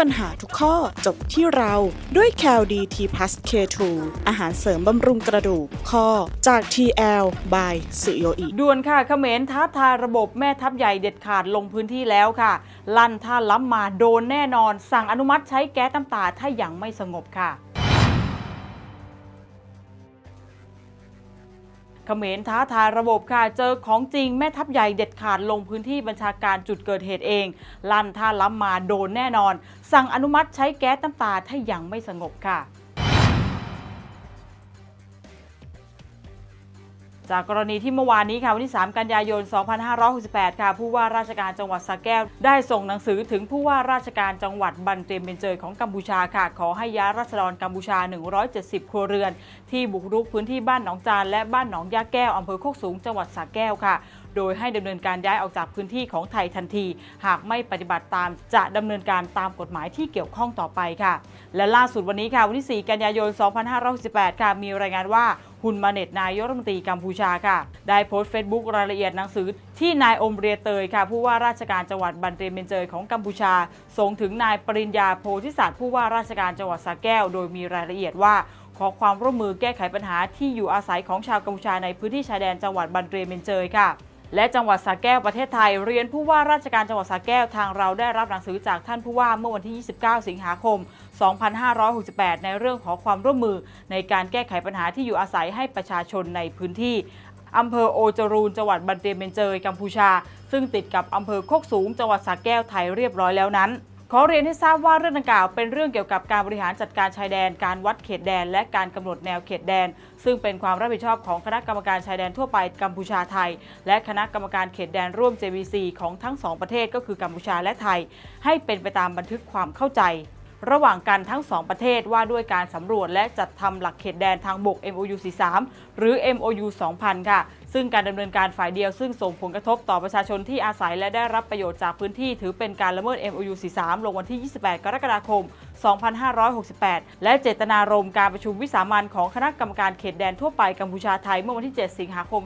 ปัญหาทุกข้อจบที่เราด้วย c a l d t plus K2 อาหารเสริมบำรุงกระดูกข้อจาก TL by สุโยอิด่วนค่ะเขมรท้าทายระบบแม่ทัพใหญ่เด็ดขาดลงพื้นที่แล้วค่ะ ลั่นท่าล้ำมาโดนแน่นอน สั่งอนุมัติใช้แก๊สน้ำตาถ้ายังไม่สงบค่ะ เขมรท้าทายระบบค่ะ เจอของจริงแม่ทัพใหญ่เด็ดขาดลงพื้นที่บัญชาการจุดเกิดเหตุเอง ลั่นท่าล้ำมาโดนแน่นอน สั่งอนุมัติใช้แก๊สน้ำตาถ้ายังไม่สงบค่ะ จากกรณีที่เมื่อวานนี้ค่ะวันที่ 3 กันยายน 2568 ค่ะ ผู้ว่าราชการจังหวัดสระแก้ว ได้ส่งหนังสือถึงผู้ว่าราชการจังหวัดบันเตรียมเบนเจยของกัมพูชาค่ะ ขอให้ย้ายราษฎรกัมพูชา 170 ครัวเรือน ที่บุกรุกพื้นที่บ้านหนองจานและบ้านหนองยาแก้วอำเภอโคกสูงจังหวัดสระแก้วค่ะ โดยให้ดำเนินการย้ายออกจากพื้นที่ของไทยทันที หากไม่ปฏิบัติตามจะดำเนินการตามกฎหมายที่เกี่ยวข้องต่อไปค่ะ และล่าสุดวันนี้ค่ะวันที่ 4 กันยายน 2568 ค่ะมีรายงานว่า ฮุนมาเน็ตนายกรัฐมนตรีกัมพูชาค่ะ ได้โพสต์เฟซบุ๊กรายละเอียดหนังสือที่นายอมเรียเตยค่ะ ผู้ว่าราชการจังหวัดบันเตรเมนเจยของกัมพูชา ส่งถึงนายปริญญาโพธิสัตว์ผู้ว่าราชการจังหวัดสระแก้ว โดยมีรายละเอียดว่าขอความร่วมมือแก้ไขปัญหาที่อยู่อาศัยของชาวกัมพูชาในพื้นที่ชายแดนจังหวัดบันเตรเมนเจยค่ะ และจังหวัดสระแก้วประเทศไทยเรียนผู้ว่าราชการจังหวัดสระแก้วทางเราได้รับหนังสือจากท่านผู้ว่าเมื่อวันที่ 29 สิงหาคม 2568 ในเรื่องขอความร่วมมือ ในการแก้ไขปัญหาที่อยู่อาศัยให้ประชาชนในพื้นที่อำเภอโอจรูนจังหวัดบันเตยเมนเจยกัมพูชา ซึ่งติดกับอำเภอโคกสูงจังหวัดสระแก้วไทยเรียบร้อยแล้วนั้นขอเรียนให้ทราบว่าเรื่องดังกล่าวเป็นเรื่องเกี่ยวกับการบริหารจัดการชายแดน การวัดเขตแดน และการกำหนดแนวเขตแดน ซึ่งเป็นความรับผิดชอบของคณะกรรมการชายแดนทั่วไปกัมพูชาไทย และคณะกรรมการเขตแดนร่วม JVC ของทั้งสองประเทศก็คือกัมพูชาและไทย ให้เป็นไปตามบันทึกความเข้าใจ ระหว่างกันทั้งสองประเทศว่าด้วยการสำรวจและจัดทำหลักเขตแดนทางบก MOU 43หรือ MOU 2000 ค่ะซึ่งการดำเนินการฝ่ายเดียวซึ่งส่งผลกระทบต่อประชาชนที่อาศัยและได้รับประโยชน์จากพื้นที่ถือเป็นการละเมิด MOU 43 ลงวันที่ 28 กรกฎาคม 2568 และเจตนารมณ์การประชุมวิสามันของคณะกรรมการเขตแดนทั่วไปกัมพูชาไทยเมื่อวันที่ 7 สิงหาคม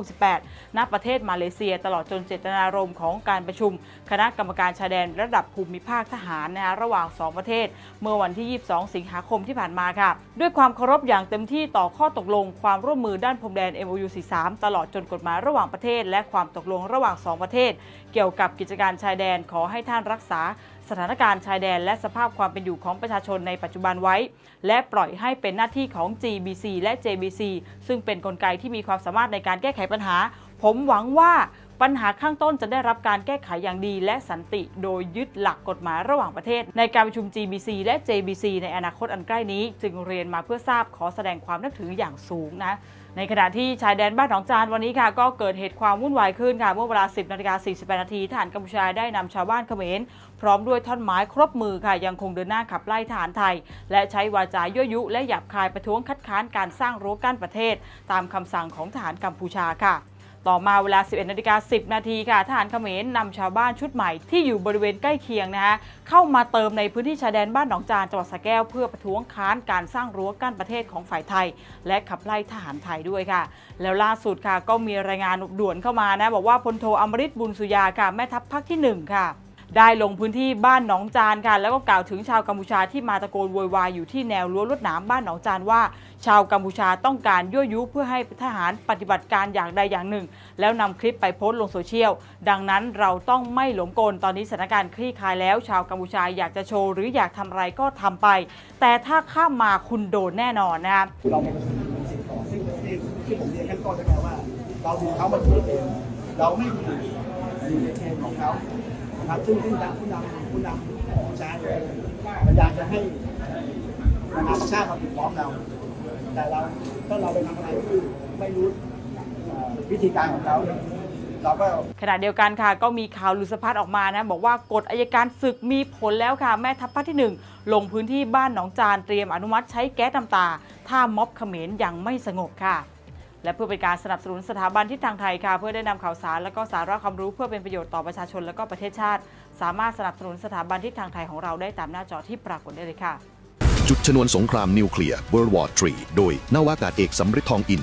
2568 ณ ประเทศมาเลเซีย ตลอดจนเจตนารมณ์ของการประชุม คณะกรรมการชายแดนระดับภูมิภาคทหารนะคะระหว่าง 2 ประเทศ เมื่อวันที่ 22 สิงหาคมที่ผ่านมาค่ะ ด้วยความเคารพอย่างเต็มที่ต่อข้อตกลง ความร่วมมือด้านพรมแดน MOU 43 ตลอดจนกฎหมายระหว่างประเทศ และความตกลงระหว่าง 2 ประเทศ เกี่ยวกับกิจการชายแดนขอให้ท่านรักษา สถานการณ์ชายแดนและสภาพความเป็นอยู่ของประชาชนในปัจจุบันไว้ และปล่อยให้เป็นหน้าที่ของ GBC และ JBC ซึ่งเป็นนกลไกที่มีความสามารถในการแก้ไขปัญหา ผมหวังว่า ปัญหาข้างต้นจะได้รับการแก้ไขอย่างดีและสันติโดยยึดหลักกฎหมายระหว่างประเทศ ในการประชุม GBC และ JBC ในอนาคตอันใกล้นี้ จึงเรียนมาเพื่อทราบขอแสดงความนับถืออย่างสูงนะในขณะที่ชายแดนบ้านหนองจานวันนี้ค่ะ ก็เกิดเหตุความวุ่นวายขึ้นค่ะเมื่อเวลา 10นาฬิกา48นาทีทหารกัมพูชาได้นำชาวบ้านเขมร พร้อมด้วยท่อนไม้ครบมือค่ะ ยังคงเดินหน้าขับไล่ทหารไทย และใช้วาจายั่วยุ และหยาบคายประท้วงคัดค้านการสร้างรั้วกั้นประเทศ ตามคำสั่งของทหารกัมพูชาค่ะ ต่อมาเวลา 11นาฬิกา10 นาทีค่ะทหารเขมรนำชาวบ้านชุดใหม่ที่อยู่บริเวณใกล้เคียงนะคะเข้ามาเติมในพื้นที่ชายแดนบ้านหนองจานจังหวัดสระแก้วเพื่อประท้วงค้านการสร้างรั้วกั้นประเทศของฝ่ายไทย และขับไล่ทหารไทยด้วยค่ะ แล้วล่าสุดค่ะก็มีรายงานด่วนเข้ามานะบอกว่าพลโทอมริตบุญสุยาค่ะแม่ทัพภาคที่หนึ่งค่ะ ได้ลงพื้นที่บ้านหนองจานค่ะแล้วก็กล่าวถึงชาวกัมพูชาที่มาตะโกนโวยวายอยู่ที่แนวรั้วลวดหนามบ้านหนองจานว่า ชาวกัมพูชาต้องการยั่วยุเพื่อให้ทหารปฏิบัติการอย่างใดอย่างหนึ่ง แล้วนำคลิปไปโพสต์ลงโซเชียล ดังนั้นเราต้องไม่หลงกลตอนนี้สถานการณ์คลี่คลายแล้ว ชาวกัมพูชาอยากจะโชว์หรืออยากทำอะไรก็ทำไป แต่ถ้าข้ามมาคุณโดนแน่นอนนะคะเรามาประชุมเป็นสิ่งต่อซึ่งที่ที่ผมเรียนขั้นต้นแล้วไงว่า เราดูเขามาดูเองเราไม่อยู่อยู่ในเกมของเขา นะครับซึ่งซึ่งทางผู้นำผู้นำของชาติพยายามจะให้นานาชาติมาติดล้อมเรา แต่เราถ้าเราไปทำอะไรที่ไม่รู้วิธีการของเขาเราก็ขณะเดียวกันค่ะก็มีข่าวลือสะพัดออกมานะบอกว่ากฎอายการศึกมีผลแล้วค่ะ แม่ทัพภาคที่ 1 ลงพื้นที่บ้านหนองจานเตรียมอนุมัติใช้แก๊สน้ำตา ถ้าม็อบเขมรยังไม่สงบค่ะ และเพื่อเป็นการสนับสนุนสถาบันทิศทางไทยค่ะ เพื่อได้นำข่าวสารและก็สาระความรู้เพื่อเป็นประโยชน์ต่อประชาชนและก็ประเทศชาติ สามารถสนับสนุนสถาบันทิศทางไทยของเราได้ตามหน้าจอที่ปรากฏได้เลยค่ะ จุดชนวนสงครามนิวเคลียร์ World War 3โดยนาวากาศเอกสำริดทองอิน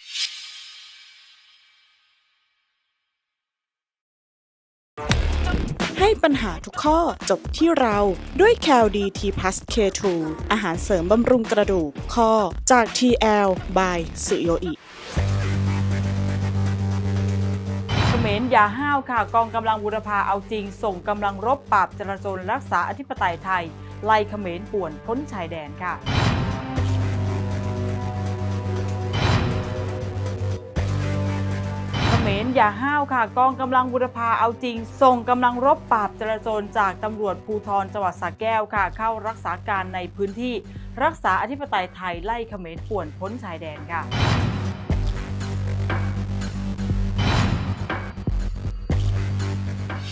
ญหาทุกข้อจบที่เราด้วย c a l d t plus K2 อาหารเสริมบำรุงกระดูกข้อจาก TL by สุโยอิเขมรอย่าห้าวค่ะ กองกำลังบุรพาเอาจริง ส่งกำลังรบปราบจราจรรักษาอธิปไตยไทย ไล่เขมรป่วนพ้นชายแดนค่ะ เขมรอย่าห้าวค่ะกองกำลังบุรพาเอาจริง ส่งกำลังรบปราบจราจรจากตำรวจภูธรจังหวัดสระแก้วค่ะ เข้ารักษาการในพื้นที่ รักษาอธิปไตยไทยไล่เขมรป่วนพ้นชายแดนค่ะ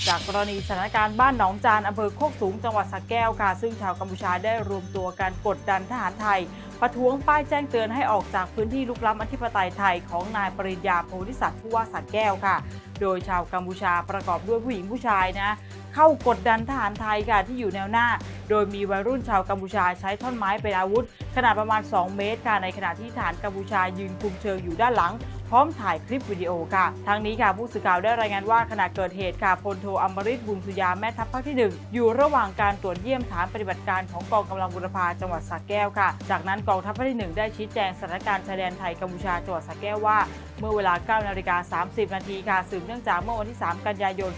จากกรณีสถานการณ์บ้านหนองจานอำเภอโคกสูงจังหวัดสระแก้วค่ะ ซึ่งชาวกัมพูชาได้รวมตัวกันกดดันทหารไทย ประท้วงป้ายแจ้งเตือนให้ออกจากพื้นที่ลุกล้ำอธิปไตยไทยของนายปริญญาโพธิสัตว์ผู้ว่าสระแก้วค่ะ โดยชาวกัมพูชาประกอบด้วยผู้หญิงผู้ชายนะ เข้ากดดันทหารไทยค่ะที่อยู่แนวหน้า โดยมีวัยรุ่นชาวกัมพูชาใช้ท่อนไม้เป็นอาวุธ ขนาดประมาณ 2 เมตรค่ะในขณะที่ทหารกัมพูชายืนคุมเชิงอยู่ด้านหลังพร้อมถ่ายคลิปวิดีโอค่ะทั้งนี้ค่ะผู้สื่อข่าวได้รายงานว่าขณะเกิดเหตุค่ะพลโทอมริตบุญสุยาแม่ทัพภาคที่ 1 อยู่ระหว่างการตรวจเยี่ยมฐานปฏิบัติการของกองกำลังบุรพาจังหวัดสระแก้วค่ะ จากนั้นกองทัพภาคที่ 1 ได้ชี้แจงสถานการณ์ชายแดนไทยกัมพูชาจังหวัดสระแก้วว่า เมื่อเวลา 9 นาฬิกา 30 นาทีค่ะสืบเนื่องจากเมื่อวันที่ 3 กันยายน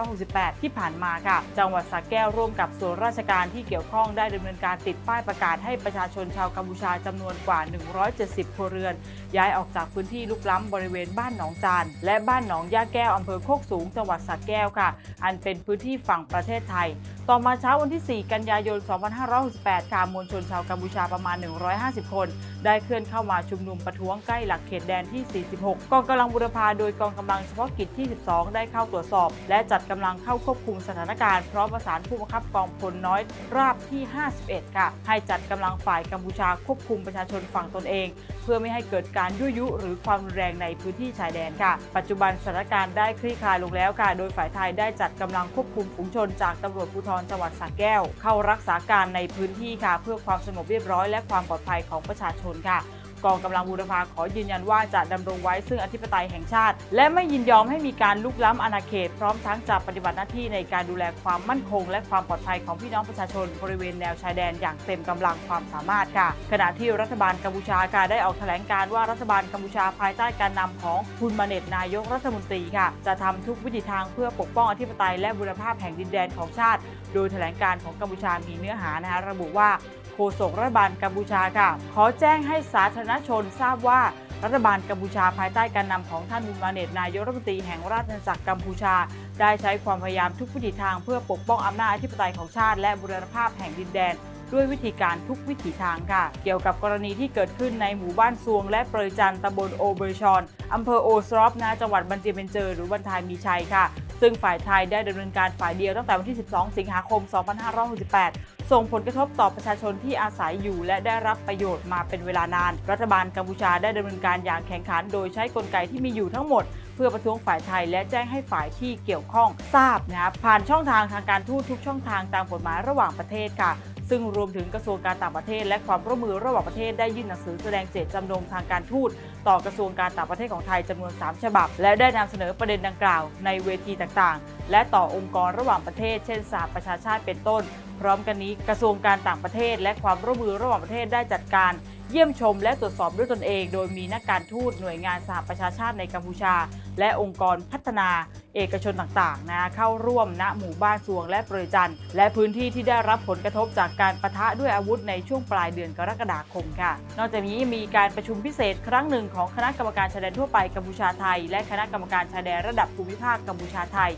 2568 ที่ผ่านมาค่ะ จังหวัดสระแก้วร่วมกับส่วนราชการที่เกี่ยวข้องได้ดำเนินการติดป้ายประกาศให้ประชาชนชาวกัมพูชาจำนวนกว่า 170 ครัวเรือน ย้ายออกจากพื้นที่ลุกล้ำบริเวณบ้านหนองจาน และบ้านหนองย่าแก้วอำเภอโคกสูง จังหวัดสระแก้วค่ะ อันเป็นพื้นที่ฝั่งประเทศไทย ต่อมาเช้าวันที่ 4 กันยายน 2568 ค่ะ มวลชนชาวกัมพูชาประมาณ 150 คน ได้เคลื่อนเข้ามาชุมนุมประท้วงใกล้หลักเขตแดนที่ 46 กองกำลังบุรพาโดยกองกำลังเฉพาะกิจที่ 12 ได้เข้าตรวจสอบ และจัดกำลังเข้าควบคุมสถานการณ์พร้อมประสานผู้บังคับกองพลน้อยราบที่ 51 ค่ะ ให้จัดกำลังฝ่ายกัมพูชาควบคุมประชาชนฝั่งตนเอง เพื่อไม่ให้เกิดการยั่วยุ หรือความรุนแรงในพื้นที่ชายแดนค่ะ ปัจจุบันสถานการณ์ได้คลี่คลายลงแล้วค่ะ โดยฝ่ายไทยได้จัดกำลังควบคุมฝูงชนจากตำรวจภูธรจังหวัดสระแก้ว เข้ารักษาการในพื้นที่ค่ะ เพื่อความสงบเรียบร้อยและความปลอดภัยของประชาชนค่ะ กองกำลังบูรพาขอยืนยันว่าจะดำรงไว้ซึ่งอธิปไตยแห่งชาติ และไม่ยินยอมให้มีการลุกล้ำอาณาเขต พร้อมทั้งจะปฏิบัติหน้าที่ในการดูแลความมั่นคง และความปลอดภัยของพี่น้องประชาชนบริเวณแนวชายแดนอย่างเต็มกำลังความสามารถค่ะ ขณะที่รัฐบาลกัมพูชาค่ะได้ออกแถลงการว่ารัฐบาลกัมพูชาภายใต้การนำของคุณมาเนตนายกรัฐมนตรีค่ะ จะทำทุกวิถีทางเพื่อปกป้องอธิปไตยและบุรภาพแห่งดินแดนของชาติ โดยแถลงการของกัมพูชามีเนื้อหานะคะระบุว่าโฆษกรัฐบาลกัมพูชาค่ะ ขอแจ้งให้สาธารณชนทราบว่ารัฐบาลกัมพูชาภายใต้การนำของท่านมุนมาเนตนายกรัฐมนตรีแห่งราชอาณาจักรกัมพูชา ได้ใช้ความพยายามทุกวิถีทางเพื่อปกป้องอำนาจอธิปไตยของชาติ และบูรณภาพแห่งดินแดน ด้วยวิธีการทุกวิถีทางค่ะ เกี่ยวกับกรณีที่เกิดขึ้นในหมู่บ้านซวง และเปรยจันต์ตำบลโอเบอร์ชอนอำเภอโอสรอฟนะจังหวัดบันเจียเบนเจอ หรือบันทายมีชัยค่ะซึ่งฝ่ายไทยได้ดำเนินการฝ่ายเดียวตั้งแต่วันที่ 12 สิงหาคม 2568 ส่งผลกระทบต่อประชาชนที่อาศัยอยู่ และได้รับประโยชน์มาเป็นเวลานาน รัฐบาลกัมพูชาได้ดำเนินการอย่างแข่งขัน โดยใช้กลไกที่มีอยู่ทั้งหมด เพื่อประท้วงฝ่ายไทย และแจ้งให้ฝ่ายที่เกี่ยวข้องทราบนะผ่านช่องทางทางการทูตทุกช่องทางตามกฎหมายระหว่างประเทศค่ะ ซึ่งรวมถึงกระทรวงการต่างประเทศ และความร่วมมือระหว่างประเทศได้ยื่นหนังสือแสดงเจตจำนงทางการทูตต่อกระทรวงการต่างประเทศของไทยจำนวน 3 ฉบับ และได้นำเสนอประเด็นดังกล่าวในเวทีต่างๆ และต่อองค์กรระหว่างประเทศ เช่นสหประชาชาติเป็นต้น พร้อมกันนี้กระทรวงการต่างประเทศ และความร่วมมือระหว่างประเทศได้จัดการเยี่ยมชมและตรวจสอบด้วยตนเอง โดยมีนักการทูตหน่วยงานสหประชาชาติในกัมพูชา และองค์กรพัฒนา เอกชนต่างๆนะเข้าร่วมณหมู่บ้านสวงและเปรยจันทร์และพื้นที่ที่ได้รับผลกระทบจากการประทะด้วยอาวุธในช่วงปลายเดือนกรกฎาคมค่ะ นอกจากนี้มีการประชุมพิเศษครั้งหนึ่งของคณะกรรมการชายแดนทั่วไปกัมพูชาไทย และคณะกรรมการชายแดนระดับภูมิภาคกัมพูชาไทย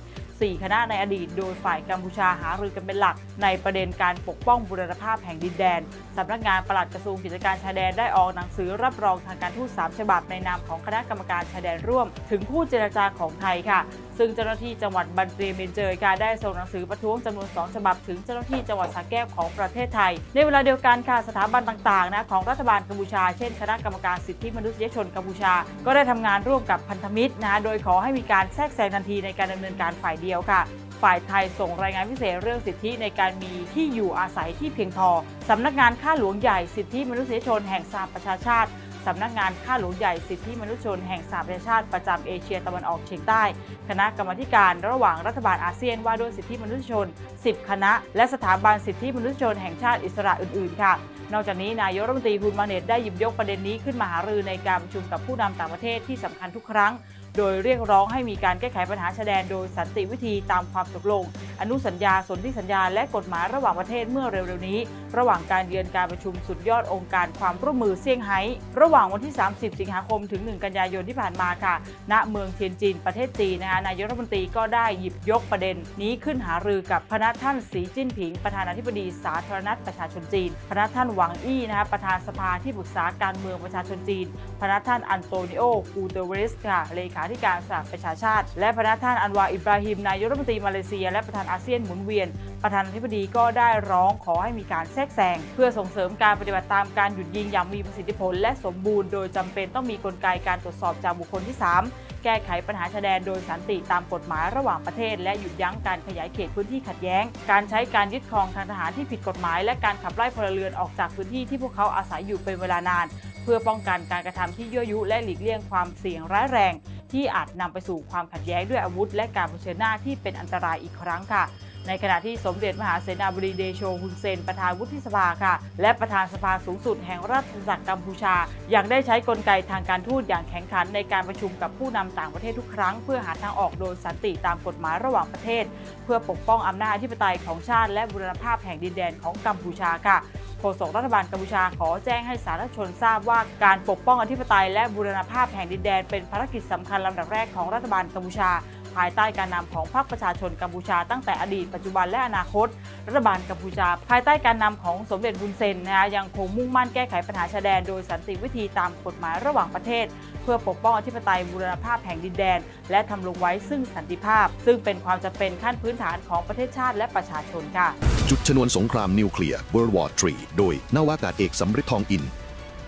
4 คณะในอดีต โดยฝ่ายกัมพูชาหารือกันเป็นหลัก ในประเด็นการปกป้องบูรณภาพแห่งดินแดนสำนักงานปลัดกระทรวงกิจการชายแดนได้ออกหนังสือรับรองทางการทูต3ฉบับในนามของคณะกรรมการชายแดนร่วม ถึงผู้เจรจาของไทยค่ะซึ่งเจ้าหน้าที่จังหวัดบันเตรียมเบนเจยค่ะได้ส่งหนังสือประท้วงจำนวน 2 ฉบับ ถึงเจ้าหน้าที่จังหวัดสระแก้วของประเทศไทย ในเวลาเดียวกันค่ะสถาบันต่างๆนะของรัฐบาลกัมพูชา เช่นคณะกรรมการสิทธิมนุษยชนกัมพูชา ก็ได้ทำงานร่วมกับพันธมิตรนะโดยขอให้มีการแทรกแซงทันทีในการดำเนินการฝ่ายเดียวค่ะ ฝ่ายไทยส่งรายงานพิเศษเรื่องสิทธิในการมีที่อยู่อาศัยที่เพียงพอสำนักงานข้าหลวงใหญ่สิทธิมนุษยชนแห่งสหประชาชาติสำนักงานข้าหลวงใหญ่สิทธิมนุษยชนแห่งสหประชาชาติประจำเอเชียตะวันออกเฉียงใต้ คณะกรรมการระหว่างรัฐบาลอาเซียนว่าด้วยสิทธิมนุษยชน 10 คณะ และสถาบันสิทธิมนุษยชนแห่งชาติอิสระอื่น ๆ ค่ะ นอกจากนี้นายกรัฐมนตรีคุณมาเนตได้หยิบยกประเด็นนี้ขึ้นมาหารือในการประชุมกับผู้นำต่างประเทศที่สำคัญทุกครั้ง โดยเรียกร้องให้มีการแก้ไขปัญหาชายแดนโดยสันติวิธีตามความตกลง อนุสัญญาสนธิสัญญาและกฎหมายระหว่างประเทศเมื่อเร็วๆนี้ ระหว่างการเยือนการประชุมสุดยอดองค์การความร่วมมือเซี่ยงไฮ้ระหว่างวันที่ 30 สิงหาคมถึง 1 กันยายนที่ผ่านมาค่ะ ณเมืองเทียนจินประเทศจีนนะคะนายกรัฐมนตรีก็ได้หยิบยกประเด็น นี้ขึ้นหารือกับพระท่านสีจิ้นผิง ประธานาธิบดีสาธารณรัฐประชาชนจีนพระท่านหวังอี้นะคะประธานสภาที่ปรึกษาการเมืองประชาชนจีนพระท่านอันโตนิโอกูเตเวสค่ะเลขาธิการสหประชาชาติ และพระท่านอันวาอิบราฮิมนายกรัฐมนตรีมาเลเซีย และประธานอาเซียนหมุนเวียน ประธานาธิบดีก็ได้ร้องขอให้มีการแทรกแซงเพื่อส่งเสริมการปฏิบัติตามการหยุดยิงอย่างมีประสิทธิผล และสมบูรณ์โดยจำเป็นต้องมีกลไกการตรวจสอบจากบุคคลที่ 3 แก้ไขปัญหาชายแดนโดยสันติตามกฎหมายระหว่างประเทศ และหยุดยั้งการขยายเขตพื้นที่ขัดแย้ง การใช้การยึดครองทางทหารที่ผิดกฎหมาย และการขับไล่พลเรือนออกจากพื้นที่ที่พวกเขาอาศัยอยู่เป็นเวลานาน เพื่อป้องกันการกระทำที่ยั่วยุและหลีกเลี่ยงความเสี่ยงร้ายแรง ที่อาจนำไปสู่ความขัดแย้งด้วยอาวุธ และการเผชิญหน้าที่เป็นอันตรายอีกครั้งค่ะ ในขณะที่สมเด็จมหาเสนาบดีเดโชฮุนเซน ประธานวุฒิสภาค่ะ และประธานสภาสูงสุดแห่งราชอาณาจักรกัมพูชา ยังได้ใช้กลไกทางการทูตอย่างแข็งขันในการประชุมกับผู้นำต่างประเทศทุกครั้ง เพื่อหาทางออกโดยสันติตามกฎหมายระหว่างประเทศ เพื่อปกป้องอำนาจอธิปไตยของชาติและบูรณภาพแห่งดินแดนของกัมพูชาค่ะโฆษกรัฐบาลกัมพูชาขอแจ้งให้สาธารณชนทราบว่าการปกป้องอธิปไตยและบูรณภาพแห่งดินแดนเป็นภารกิจสำคัญลำดับแรกของรัฐบาลกัมพูชา ภายใต้การนำของพรรคประชาชนกัมพูชาตั้งแต่อดีตปัจจุบันและอนาคต รัฐบาลกัมพูชา ภายใต้การนำของสมเด็จบุญเซนนะคะยังคงมุ่งมั่นแก้ไขปัญหาชายแดนโดยสันติวิธีตามกฎหมายระหว่างประเทศ เพื่อปกป้องอธิปไตยบูรณภาพแห่งดินแดน และทำลงไว้ซึ่งสันติภาพ ซึ่งเป็นความจำเป็นขั้นพื้นฐานของประเทศชาติและประชาชนค่ะ จุดชนวนสงครามนิวเคลียร์ World War III โดยนาวากาศเอกสำริดทองอิน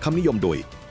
คำนิยมโดย